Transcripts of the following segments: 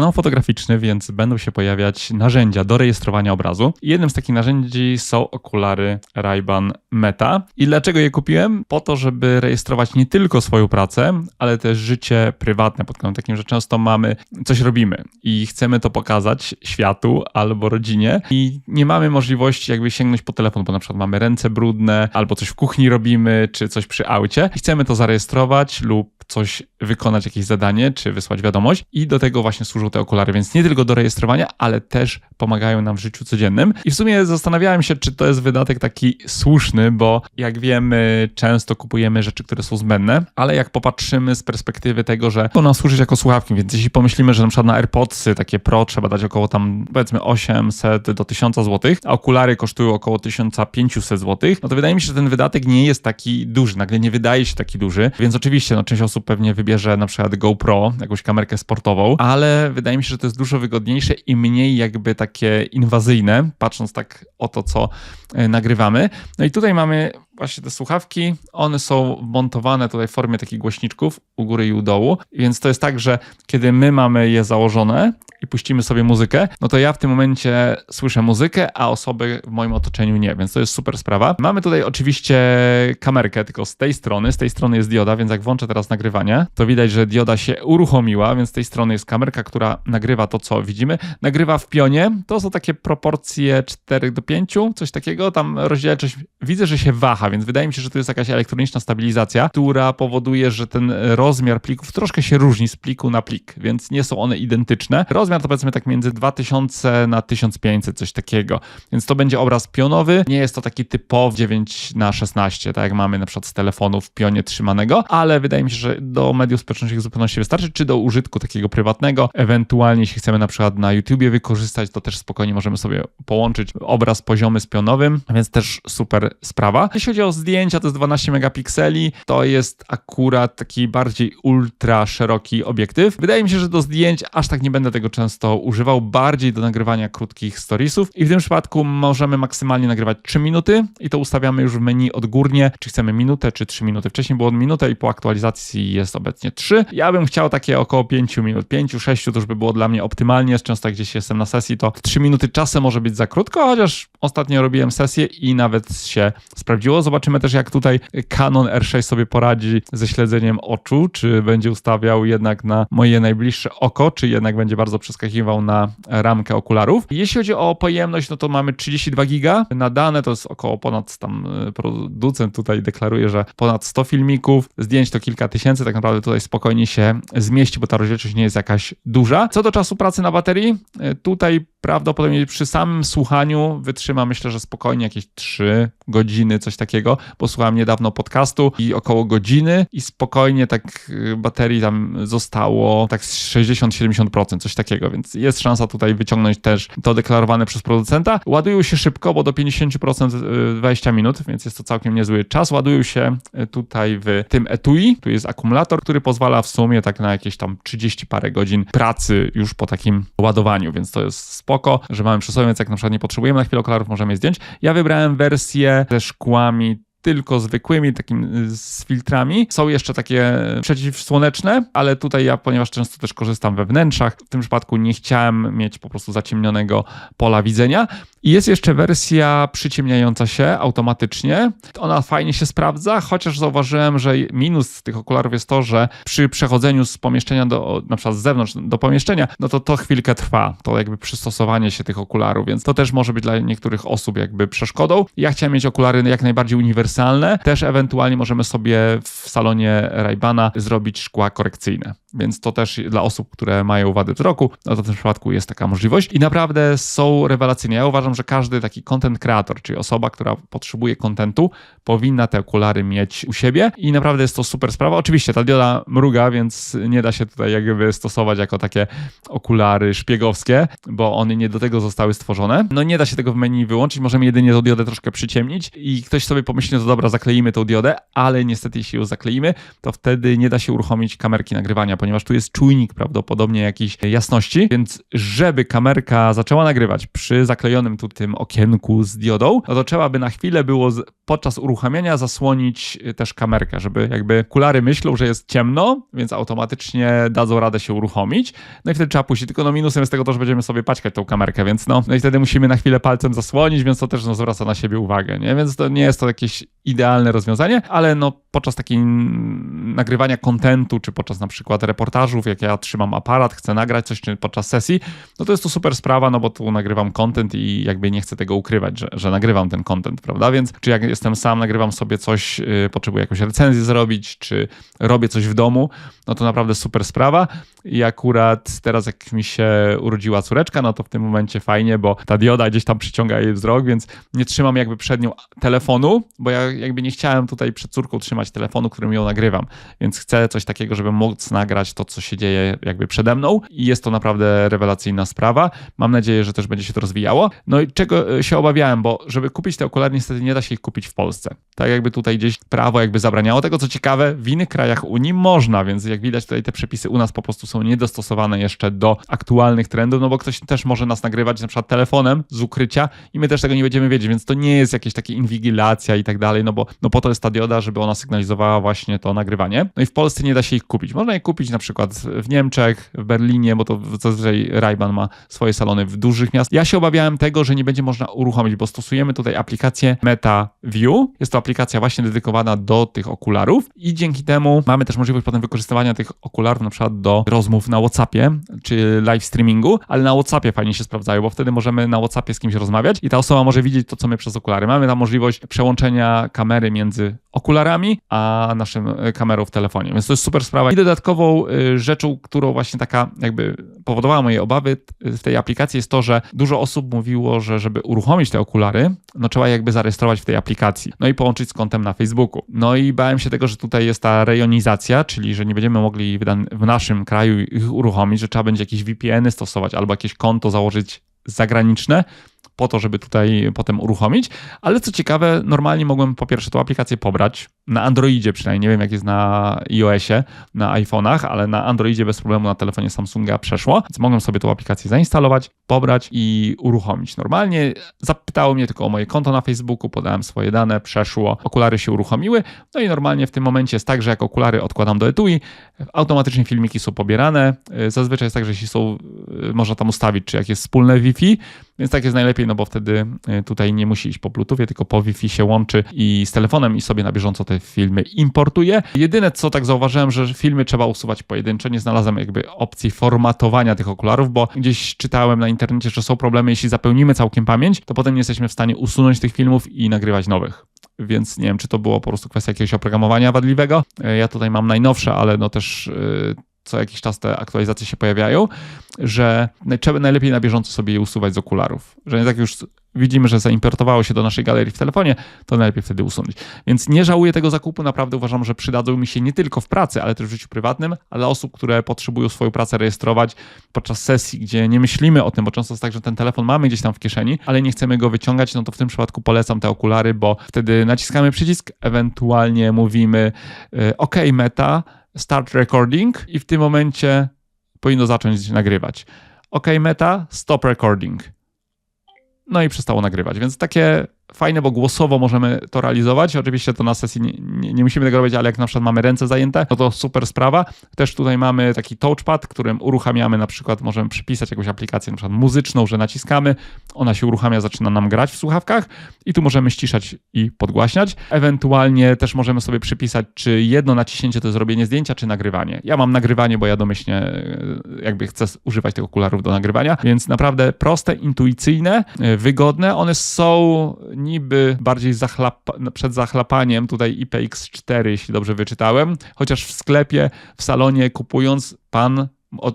kanał fotograficzny, więc będą się pojawiać narzędzia do rejestrowania obrazu. Jednym z takich narzędzi są okulary Ray-Ban Meta. I dlaczego je kupiłem? Po to, żeby rejestrować nie tylko swoją pracę, ale też życie prywatne pod kątem takim, że często mamy, coś robimy i chcemy to pokazać światu albo rodzinie i nie mamy możliwości jakby sięgnąć po telefon, bo na przykład mamy ręce brudne, albo coś w kuchni robimy, czy coś przy aucie i chcemy to zarejestrować lub coś wykonać, jakieś zadanie, czy wysłać wiadomość i do tego właśnie służą te okulary, więc nie tylko do rejestrowania, ale też pomagają nam w życiu codziennym. I w sumie zastanawiałem się, czy to jest wydatek taki słuszny, bo jak wiemy, często kupujemy rzeczy, które są zbędne, ale jak popatrzymy z perspektywy tego, że to nam służyć jako słuchawki, więc jeśli pomyślimy, że na przykład na AirPodsy takie Pro trzeba dać około tam powiedzmy 800 do 1000 zł, a okulary kosztują około 1500 zł, no to wydaje mi się, że ten wydatek nie jest taki duży, nagle nie wydaje się taki duży, więc oczywiście no, część osób pewnie wybierze na przykład GoPro, jakąś kamerkę sportową, ale wydaje mi się, że to jest dużo wygodniejsze i mniej jakby takie inwazyjne, patrząc tak o to, co e, nagrywamy. No i tutaj mamy właśnie te słuchawki, one są montowane tutaj w formie takich głośniczków u góry i u dołu, więc to jest tak, że kiedy my mamy je założone i puścimy sobie muzykę, no to ja w tym momencie słyszę muzykę, a osoby w moim otoczeniu nie, więc to jest super sprawa. Mamy tutaj oczywiście kamerkę, tylko z tej strony, z tej strony jest dioda, więc jak włączę teraz nagrywanie, to widać, że dioda się uruchomiła, więc z tej strony jest kamerka, która nagrywa to, co widzimy. Nagrywa w pionie, to są takie proporcje 4 do 5, coś takiego, tam rozdzielczość, widzę, że się waha, więc wydaje mi się, że to jest jakaś elektroniczna stabilizacja, która powoduje, że ten rozmiar plików troszkę się różni z pliku na plik, więc nie są one identyczne. Rozmiar to powiedzmy tak między 2000 na 1500, coś takiego. Więc to będzie obraz pionowy. Nie jest to taki typowy 9 na 16, tak jak mamy na przykład z telefonu w pionie trzymanego, ale wydaje mi się, że do mediów społecznościowych w zupełności wystarczy, czy do użytku takiego prywatnego. Ewentualnie, jeśli chcemy na przykład na YouTubie wykorzystać, to też spokojnie możemy sobie połączyć obraz poziomy z pionowym, więc też super sprawa. Jeśli chodzi o zdjęcia, to jest 12 megapikseli. To jest akurat taki bardziej ultra szeroki obiektyw. Wydaje mi się, że do zdjęć aż tak nie będę tego często używał, bardziej do nagrywania krótkich storiesów i w tym przypadku możemy maksymalnie nagrywać 3 minuty i to ustawiamy już w menu odgórnie, czy chcemy minutę, czy 3 minuty. Wcześniej było minutę i po aktualizacji jest obecnie 3. Ja bym chciał takie około 5 minut, 5-6 to już by było dla mnie optymalnie. Często jak gdzieś jestem na sesji, to 3 minuty czasem może być za krótko, chociaż ostatnio robiłem sesję i nawet się sprawdziło. Zobaczymy też, jak tutaj Canon R6 sobie poradzi ze śledzeniem oczu, czy będzie ustawiał jednak na moje najbliższe oko, czy jednak będzie bardzo przeskakiwał na ramkę okularów. Jeśli chodzi o pojemność, no to mamy 32 giga. Na dane to jest około ponad tam e, producent tutaj deklaruje, że ponad 100 filmików, zdjęć to kilka tysięcy, tak naprawdę tutaj spokojnie się zmieści, bo ta rozdzielczość nie jest jakaś duża. Co do czasu pracy na baterii, e, tutaj prawdopodobnie przy samym słuchaniu wytrzyma myślę, że spokojnie jakieś 3 godziny, coś takiego. Posłuchałem niedawno podcastu i około godziny i spokojnie tak y, baterii tam zostało tak 60-70%, coś takiego, więc jest szansa tutaj wyciągnąć też to deklarowane przez producenta. Ładują się szybko, bo do 50% 20 y, minut, więc jest to całkiem niezły czas. Ładują się tutaj w tym etui, tu jest akumulator, który pozwala w sumie tak na jakieś tam 30 parę godzin pracy już po takim ładowaniu, więc to jest spoko, że mamy przy sobie, więc jak na przykład nie potrzebujemy na chwilę okularów, możemy je zdjąć. Ja wybrałem wersję ze szkłami tylko zwykłymi, takim y, z filtrami. Są jeszcze takie przeciwsłoneczne, ale tutaj ja, ponieważ często też korzystam we wnętrzach, w tym przypadku nie chciałem mieć po prostu zaciemnionego pola widzenia. I jest jeszcze wersja przyciemniająca się automatycznie. Ona fajnie się sprawdza, chociaż zauważyłem, że minus tych okularów jest to, że przy przechodzeniu z pomieszczenia do, na przykład z zewnątrz do pomieszczenia, no to to chwilkę trwa, to jakby przystosowanie się tych okularów, więc to też może być dla niektórych osób jakby przeszkodą. Ja chciałem mieć okulary jak najbardziej uniwersalne, też ewentualnie możemy sobie w salonie Raybana zrobić szkła korekcyjne, więc to też dla osób, które mają wady wzroku, no to w tym przypadku jest taka możliwość i naprawdę są rewelacyjne. Ja uważam, że każdy taki content creator, czyli osoba, która potrzebuje kontentu, powinna te okulary mieć u siebie i naprawdę jest to super sprawa. Oczywiście ta dioda mruga, więc nie da się tutaj jakby stosować jako takie okulary szpiegowskie, bo one nie do tego zostały stworzone. No nie da się tego w menu wyłączyć, możemy jedynie tą diodę troszkę przyciemnić i ktoś sobie pomyśli, no to dobra, zakleimy tą diodę, ale niestety jeśli ją zakleimy, to wtedy nie da się uruchomić kamerki nagrywania ponieważ tu jest czujnik prawdopodobnie jakiejś jasności, więc żeby kamerka zaczęła nagrywać przy zaklejonym tu tym okienku z diodą, no to trzeba by na chwilę było podczas uruchamiania zasłonić y, też kamerkę, żeby jakby kulary myślą, że jest ciemno, więc automatycznie dadzą radę się uruchomić. No i wtedy trzeba puścić. Tylko no minusem jest tego to, że będziemy sobie paćkać tą kamerkę, więc no, no i wtedy musimy na chwilę palcem zasłonić, więc to też no, zwraca na siebie uwagę, nie? Więc to nie jest to jakieś idealne rozwiązanie, ale no podczas takiej nagrywania kontentu, czy podczas na przykład reportażów, jak ja trzymam aparat, chcę nagrać coś, czy podczas sesji, no to jest to super sprawa, no bo tu nagrywam content i jakby nie chcę tego ukrywać, że, że nagrywam ten content, prawda? Więc czy jak jestem sam, nagrywam sobie coś, yy, potrzebuję jakąś recenzję zrobić, czy robię coś w domu, no to naprawdę super sprawa. I akurat teraz jak mi się urodziła córeczka, no to w tym momencie fajnie, bo ta dioda gdzieś tam przyciąga jej wzrok, więc nie trzymam jakby przed nią telefonu, bo ja jakby nie chciałem tutaj przed córką trzymać telefonu, którym ją nagrywam, więc chcę coś takiego, żeby móc nagrać to, co się dzieje jakby przede mną i jest to naprawdę rewelacyjna sprawa. Mam nadzieję, że też będzie się to rozwijało. No i czego e, się obawiałem, bo żeby kupić te okulary niestety nie da się ich kupić w Polsce. Tak jakby tutaj gdzieś prawo jakby zabraniało tego, co ciekawe, w innych krajach Unii można, więc jak widać tutaj te przepisy u nas po prostu są niedostosowane jeszcze do aktualnych trendów, no bo ktoś też może nas nagrywać na przykład telefonem z ukrycia i my też tego nie będziemy wiedzieć, więc to nie jest jakieś takie inwigilacja i tak dalej, no bo no po to jest ta dioda, żeby ona sygnalizowała właśnie to nagrywanie. No i w Polsce nie da się ich kupić. Można je kupić na przykład w Niemczech, w Berlinie, bo to zazwyczaj Ray-Ban ma swoje salony w dużych miastach. Ja się obawiałem tego, że nie będzie można uruchomić, bo stosujemy tutaj aplikację Meta View. Jest to aplikacja właśnie dedykowana do tych okularów i dzięki temu mamy też możliwość potem wykorzystywania tych okularów na przykład do rozmów na WhatsAppie czy live streamingu, ale na WhatsAppie fajnie się sprawdzają, bo wtedy możemy na WhatsAppie z kimś rozmawiać i ta osoba może widzieć to, co my przez okulary. Mamy tam możliwość przełączenia kamery między okularami, a naszym e, kamerą w telefonie. Więc to jest super sprawa. I dodatkową e, rzeczą, którą właśnie taka jakby powodowała moje obawy w tej aplikacji jest to, że dużo osób mówiło, że żeby uruchomić te okulary, no trzeba jakby zarejestrować w tej aplikacji, no i połączyć z kontem na Facebooku. No i bałem się tego, że tutaj jest ta rejonizacja, czyli że nie będziemy mogli w naszym kraju ich uruchomić, że trzeba będzie jakieś VPN-y stosować albo jakieś konto założyć zagraniczne, po to, żeby tutaj potem uruchomić. Ale co ciekawe, normalnie mogłem po pierwsze tą aplikację pobrać, na Androidzie przynajmniej, nie wiem jak jest na iOSie, na iPhone'ach, ale na Androidzie bez problemu na telefonie Samsunga przeszło, więc mogłem sobie tą aplikację zainstalować, pobrać i uruchomić. Normalnie zapytało mnie tylko o moje konto na Facebooku, podałem swoje dane, przeszło, okulary się uruchomiły, no i normalnie w tym momencie jest tak, że jak okulary odkładam do etui, automatycznie filmiki są pobierane, zazwyczaj jest tak, że jeśli są, można tam ustawić, czy jak jest wspólne Wi-Fi, więc tak jest najlepiej, no bo wtedy e, tutaj nie musi iść po Bluetoothie, tylko po Wi-Fi się łączy i z telefonem i sobie na bieżąco te filmy importuje. Jedyne co tak zauważyłem, że filmy trzeba usuwać pojedynczo, nie znalazłem jakby opcji formatowania tych okularów, bo gdzieś czytałem na internecie, że są problemy, jeśli zapełnimy całkiem pamięć, to potem nie jesteśmy w stanie usunąć tych filmów i nagrywać nowych więc nie wiem, czy to było po prostu kwestia jakiegoś oprogramowania wadliwego. E, ja tutaj mam najnowsze, ale no też e, co jakiś czas te aktualizacje się pojawiają, że najlepiej na bieżąco sobie je usuwać z okularów. Że tak już widzimy, że zaimportowało się do naszej galerii w telefonie, to najlepiej wtedy usunąć. Więc nie żałuję tego zakupu, naprawdę uważam, że przydadzą mi się nie tylko w pracy, ale też w życiu prywatnym, ale osób, które potrzebują swoją pracę rejestrować podczas sesji, gdzie nie myślimy o tym, bo często jest tak, że ten telefon mamy gdzieś tam w kieszeni, ale nie chcemy go wyciągać, no to w tym przypadku polecam te okulary, bo wtedy naciskamy przycisk, ewentualnie mówimy y, OK, meta, start recording i w tym momencie powinno zacząć nagrywać. OK, meta, stop recording. No i przestało nagrywać. Więc takie fajne, bo głosowo możemy to realizować. Oczywiście to na sesji nie, nie, nie, musimy tego robić, ale jak na przykład mamy ręce zajęte, no to super sprawa. Też tutaj mamy taki touchpad, którym uruchamiamy na przykład, możemy przypisać jakąś aplikację na przykład muzyczną, że naciskamy, ona się uruchamia, zaczyna nam grać w słuchawkach i tu możemy ściszać i podgłaśniać. Ewentualnie też możemy sobie przypisać, czy jedno naciśnięcie to jest zrobienie zdjęcia, czy nagrywanie. Ja mam nagrywanie, bo ja domyślnie e, jakby chcę używać tych okularów do nagrywania, więc naprawdę proste, intuicyjne, e, wygodne. One są niby bardziej zachlap przed zachlapaniem tutaj IPX4, jeśli dobrze wyczytałem, chociaż w sklepie, w salonie kupując, pan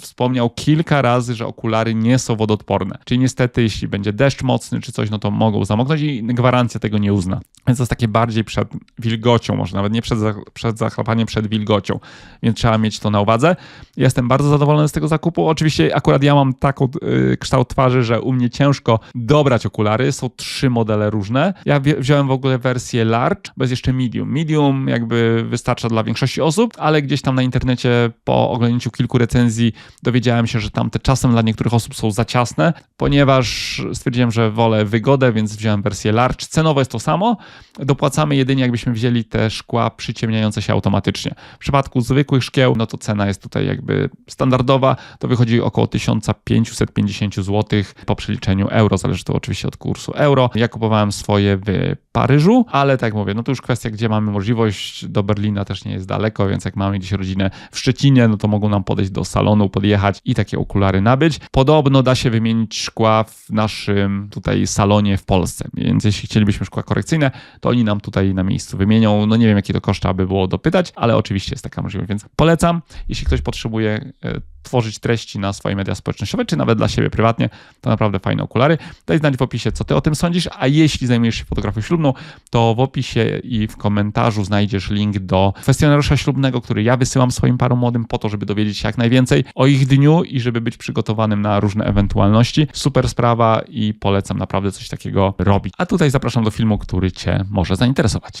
wspomniał kilka razy, że okulary nie są wodoodporne. Czyli niestety, jeśli będzie deszcz mocny czy coś, no to mogą zamoknąć i gwarancja tego nie uzna. Więc to jest takie bardziej przed wilgocią, może nawet nie przed, przed zachlapaniem, przed wilgocią. Więc trzeba mieć to na uwadze. Jestem bardzo zadowolony z tego zakupu. Oczywiście akurat ja mam taką y, kształt twarzy, że u mnie ciężko dobrać okulary. Są trzy modele różne. Ja wziąłem w ogóle wersję large, bez jeszcze medium. Medium jakby wystarcza dla większości osób, ale gdzieś tam na internecie po oglądnięciu kilku recenzji dowiedziałem się, że tam te czasem dla niektórych osób są za ciasne, ponieważ stwierdziłem, że wolę wygodę, więc wziąłem wersję large. Cenowo jest to samo. Dopłacamy jedynie jakbyśmy wzięli te szkła przyciemniające się automatycznie. W przypadku zwykłych szkieł, no to cena jest tutaj jakby standardowa. To wychodzi około 1550 zł po przeliczeniu euro. Zależy to oczywiście od kursu euro. Ja kupowałem swoje w Paryżu, ale tak mówię, no to już kwestia, gdzie mamy możliwość. Do Berlina też nie jest daleko, więc jak mamy gdzieś rodzinę w Szczecinie, no to mogą nam podejść do salonu, podjechać i takie okulary nabyć. Podobno da się wymienić szkła w naszym tutaj salonie w Polsce, więc jeśli chcielibyśmy szkła korekcyjne, to oni nam tutaj na miejscu wymienią. No nie wiem, jakie to koszty, aby było dopytać, ale oczywiście jest taka możliwość, więc polecam. Jeśli ktoś potrzebuje e, tworzyć treści na swoje media społecznościowe, czy nawet dla siebie prywatnie, to naprawdę fajne okulary. Daj znać w opisie, co ty o tym sądzisz, a jeśli zajmujesz się fotografią ślubną, to w opisie i w komentarzu znajdziesz link do kwestionariusza ślubnego, który ja wysyłam swoim parom młodym po to, żeby dowiedzieć się jak najwięcej o ich dniu i żeby być przygotowanym na różne ewentualności. Super sprawa i polecam naprawdę coś takiego robić. A tutaj zapraszam do filmu, który cię może zainteresować.